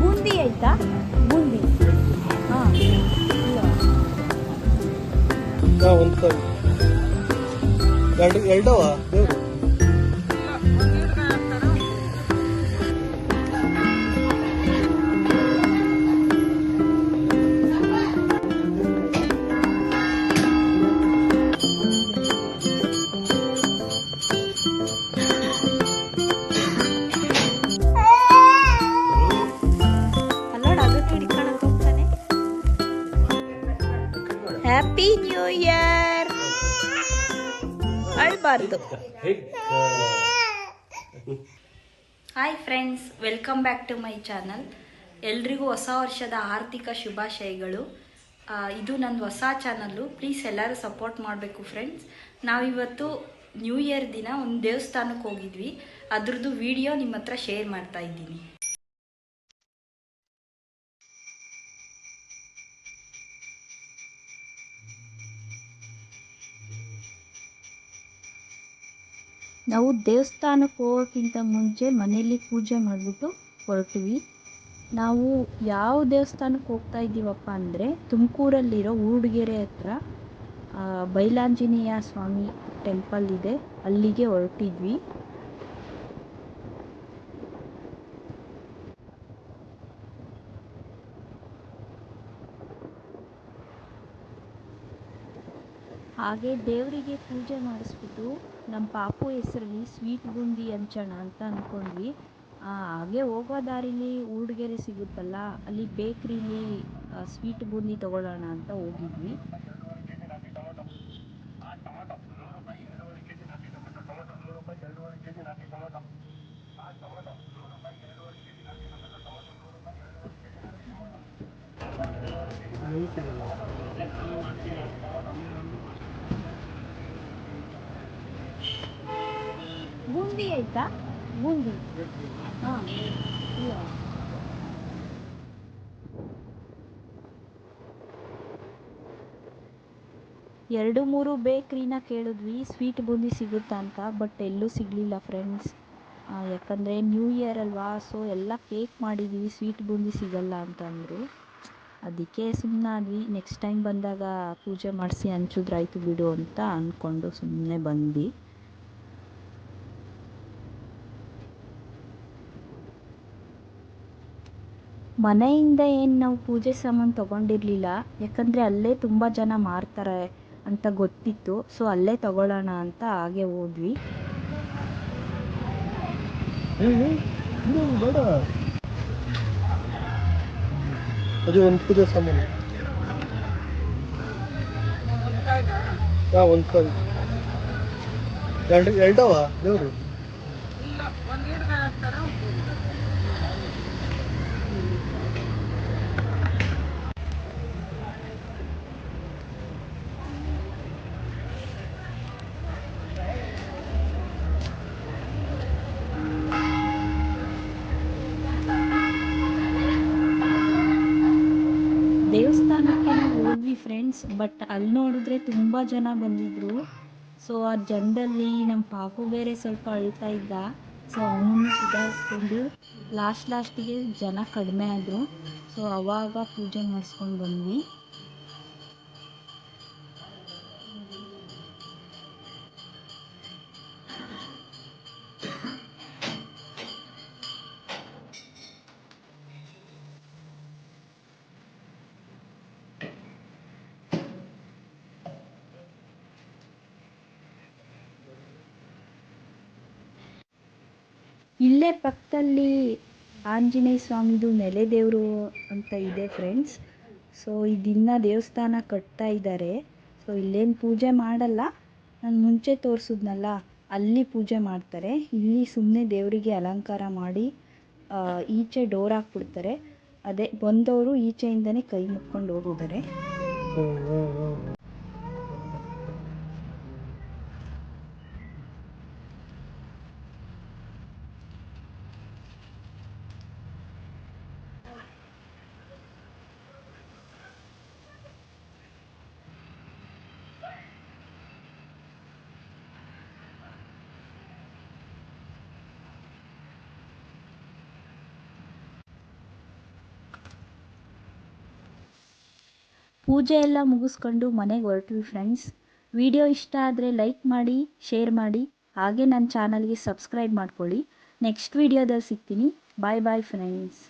ಬೂಂದಿ ಆಯ್ತಾ? ಬೂಂದಿ. ಹಾಂ. ಒಂದು ಎರಡು ಎರಡವ? New year ಅಳ್ಬಾರ್ದು. Hi friends welcome back to my channel ಎಲ್ರಿಗೂ ಹೊಸ ವರ್ಷದ ಆರ್ಥಿಕ ಶುಭಾಶಯಗಳು. ಇದು ನನ್ನ ಹೊಸ ಚಾನಲ್ಲು ಪ್ಲೀಸ್ ಎಲ್ಲರೂ ಸಪೋರ್ಟ್ ಮಾಡಬೇಕು ಫ್ರೆಂಡ್ಸ್ ನಾವಿವತ್ತು ನ್ಯೂ ಇಯರ್ ದಿನ ಒಂದು ದೇವಸ್ಥಾನಕ್ಕೆ ಹೋಗಿದ್ವಿ. ಅದ್ರದ್ದು ವಿಡಿಯೋ ನಿಮ್ಮ ಹತ್ರ ಶೇರ್ ಮಾಡ್ತಾ ಇದ್ದೀನಿ. ನಾವು ದೇವಸ್ಥಾನಕ್ಕೆ ಹೋಗೋಕ್ಕಿಂತ ಮುಂಚೆ ಮನೆಯಲ್ಲಿ ಪೂಜೆ ಮಾಡಿಬಿಟ್ಟು ಹೊರಟ್ವಿ. ನಾವು ಯಾವ ದೇವಸ್ಥಾನಕ್ಕೆ ಹೋಗ್ತಾ ಇದ್ದೀವಪ್ಪ ಅಂದರೆ ತುಮಕೂರಲ್ಲಿರೋ ಊರ್ಡ್ಗೆರೆ ಹತ್ರ ಬೈಲಾಂಜನೇಯ ಸ್ವಾಮಿ ಟೆಂಪಲ್ ಇದೆ. ಅಲ್ಲಿಗೆ ಹೊರಟಿದ್ವಿ. ಹಾಗೆ ದೇವರಿಗೆ ಪೂಜೆ ಮಾಡಿಸ್ಬಿಟ್ಟು ನಮ್ಮ ಪಾಪು ಹೆಸರಲ್ಲಿ ಸ್ವೀಟ್ ಬೂಂದಿ ಹಂಚೋಣ ಅಂತ ಅಂದ್ಕೊಂಡ್ವಿ. ಹಾಗೆ ಹೋಗೋ ದಾರೀಲಿ ಊರ್ಡ್ಗೆರೆ ಸಿಗುತ್ತಲ್ಲ, ಅಲ್ಲಿ ಬೇಕ್ರಿಲಿ ಸ್ವೀಟ್ ಬೂಂದಿ ತೊಗೊಳ್ಳೋಣ ಅಂತ ಹೋಗಿದ್ವಿ. ಬೂಂದಿ ಆಯ್ತಾ ಬೂಂದಿ ಹಾಂ. ಎರಡು ಮೂರು ಬೇಕ್ರಿನ ಕೇಳಿದ್ವಿ, ಸ್ವೀಟ್ ಬೂಂದಿ ಸಿಗುತ್ತಾ ಅಂತ, ಬಟ್ ಎಲ್ಲೂ ಸಿಗಲಿಲ್ಲ ಫ್ರೆಂಡ್ಸ್. ಯಾಕಂದರೆ ನ್ಯೂ ಇಯರ್ ಅಲ್ವಾ ಸೊ ಎಲ್ಲ ಕೇಕ್ ಮಾಡಿದ್ದೀವಿ ಸ್ವೀಟ್ ಬೂಂದಿ ಸಿಗಲ್ಲ ಅಂತಂದರು ಅದಕ್ಕೆ ಸುಮ್ಮನಾದ್ವಿ ನೆಕ್ಸ್ಟ್ ಟೈಮ್ ಬಂದಾಗ ಪೂಜೆ ಮಾಡಿಸಿ ಹಂಚಿದ್ರಾಯ್ತು ಬಿಡು ಅಂತ ಅಂದ್ಕೊಂಡು ಸುಮ್ಮನೆ ಬಂದ್ವಿ. ಮನೆಯಿಂದ ಏನು ನಾವು ಪೂಜೆ ಸಾಮಾನು ತೊಗೊಂಡಿರಲಿಲ್ಲ, ಯಾಕಂದರೆ ಅಲ್ಲೇ ತುಂಬ ಜನ ಮಾರ್ತಾರೆ ಅಂತ ಗೊತ್ತಿತ್ತು. ಸೊ ಅಲ್ಲೇ ತಗೊಳ್ಳೋಣ ಅಂತ ಹಾಗೆ ಹೋದ್ವಿ. ಅದು ಒಂದು ಪೂಜೆ ಸಾಮಾನು. ಎರಡವ? ದೇವ್ರು ದೇವಸ್ಥಾನಕ್ಕೆ ನಾವು ಹೋದ್ವಿ ಫ್ರೆಂಡ್ಸ್ ಬಟ್ ಅಲ್ಲಿ ನೋಡಿದ್ರೆ ತುಂಬ ಜನ ಬಂದಿದ್ರು. ಸೊ ಆ ಜನದಲ್ಲಿ ನಮ್ಮ ಪಾಪು ಬೇರೆ ಸ್ವಲ್ಪ ಅಳ್ತಾ ಇದ್ದ. ಸೊ ಅವನನ್ನು ಸುಧಾರಿಸ್ಕೊಂಡು ಲಾಸ್ಟ್ ಲಾಸ್ಟಿಗೆ ಜನ ಕಡಿಮೆ ಆದರು. ಸೊ ಅವಾಗ ಪೂಜೆ ಮಾಡಿಸ್ಕೊಂಡು ಬಂದ್ವಿ. ಇಲ್ಲೇ ಪಕ್ಕದಲ್ಲಿ ಆಂಜನೇಯ ಸ್ವಾಮಿದು ನೆಲೆ ದೇವರು ಅಂತ ಇದೆ ಫ್ರೆಂಡ್ಸ್ ಸೊ ಇದಿನ್ನ ದೇವಸ್ಥಾನ ಕಟ್ತಾ ಇದ್ದಾರೆ ಸೊ ಇಲ್ಲೇನು ಪೂಜೆ ಮಾಡಲ್ಲ. ನಾನು ಮುಂಚೆ ತೋರಿಸಿದ್ನಲ್ಲ, ಅಲ್ಲಿ ಪೂಜೆ ಮಾಡ್ತಾರೆ. ಇಲ್ಲಿ ಸುಮ್ಮನೆ ದೇವರಿಗೆ ಅಲಂಕಾರ ಮಾಡಿ ಈಚೆ ಡೋರ್ ಹಾಕ್ಬಿಡ್ತಾರೆ. ಅದೇ ಬಂದವರು ಈಚೆಯಿಂದನೇ ಕೈ ಮುಕ್ಕೊಂಡು ಹೋಗಿದ್ದಾರೆ ಪೂಜೆ ಎಲ್ಲ ಮುಗಿಸ್ಕೊಂಡು ಮನೆಗೆ ಹೊರಟ್ವಿ ಫ್ರೆಂಡ್ಸ್ ವಿಡಿಯೋ ಇಷ್ಟ ಆದರೆ ಲೈಕ್ ಮಾಡಿ ಶೇರ್ ಮಾಡಿ. ಹಾಗೆ ನನ್ನ ಚಾನಲ್ಗೆ ಸಬ್ಸ್ಕ್ರೈಬ್ ಮಾಡ್ಕೊಳ್ಳಿ. ನೆಕ್ಸ್ಟ್ ವಿಡಿಯೋದಲ್ಲಿ ಸಿಗ್ತೀನಿ. ಬಾಯ್ ಬಾಯ್ ಫ್ರೆಂಡ್ಸ್